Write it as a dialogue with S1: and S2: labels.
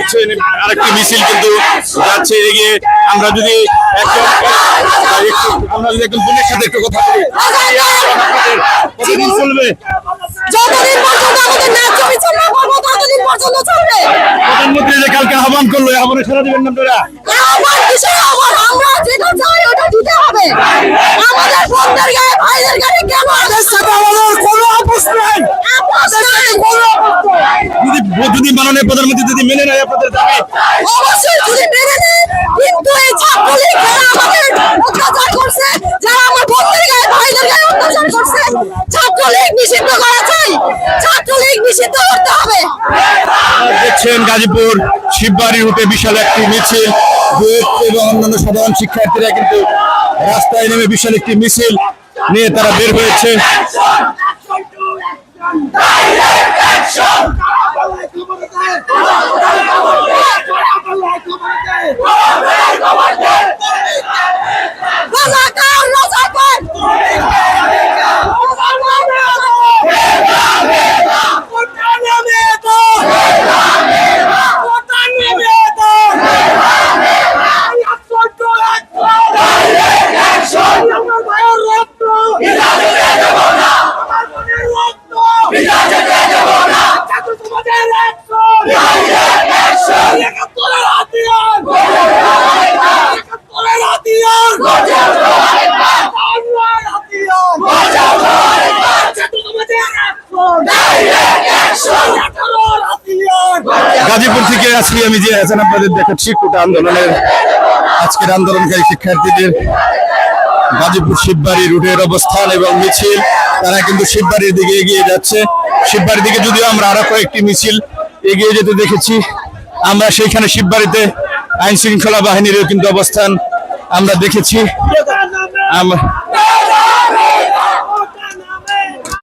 S1: দেখছেন আরেকটি মিছিল কিন্তু যাচ্ছে এগিয়ে আমরা যদি আমরা যদি একজন বোনের সাথে একটু কথা বলি। কতদিন চলবে? প্রধানমন্ত্রী যে কালকে আহ্বান করল আহ্বানে সারা দিবেন না আপনারা?
S2: আমার বিষয় আমার আমরা যেটা চাই ওটা দিতে হবে। আমাদের বোনদের গায়ে ভাইদের গায়ে কেন আমাদের সাথে আমাদের কোনো আপোষ নেই আপোষ নেই কোনো আপোষ নেই।
S1: যদি মাননীয় প্রধানমন্ত্রী যদি মেনে নেয় আপনাদের দাবি।
S2: অবশ্যই যদি মেনে নেয় কিন্তু এই ছাত্রলীগ যারা আমাদের অত্যাচার করছে যারা আমার গায়ে ভাইদের গায়ে অত্যাচার করছে। ছাত্রলীগ নিষিদ্ধ করা চাই ছাত্রলীগ নিষিদ্ধ করতে হবে।
S1: দেখছেন গাজীপুর শিববাড়ি রুটে বিশাল একটি মিছিল। বুয়েট এবং অন্যান্য সাধারণ শিক্ষার্থীরা কিন্তু রাস্তায় নেমে বিশাল একটি মিছিল নিয়ে তারা বের হয়েছে। গাজীপুর থেকে আজকে আমি যে আছেন আপনাদের দেখাচ্ছি কোটা আন্দোলনের আজকের আন্দোলনকারী শিক্ষার্থীদের গাজীপুর শিববাড়ি রুটের অবস্থান এবং মিছিল, তারা কিন্তু শিববাড়ির দিকে এগিয়ে যাচ্ছে। শিববাড়ির দিকে যদিও আমরা আরও কয়েকটি মিছিল এগিয়ে যেতে দেখেছি আমরা সেইখানে শিববাড়িতে আইন শৃঙ্খলা বাহিনীরও কিন্তু অবস্থান আমরা দেখেছি। আম-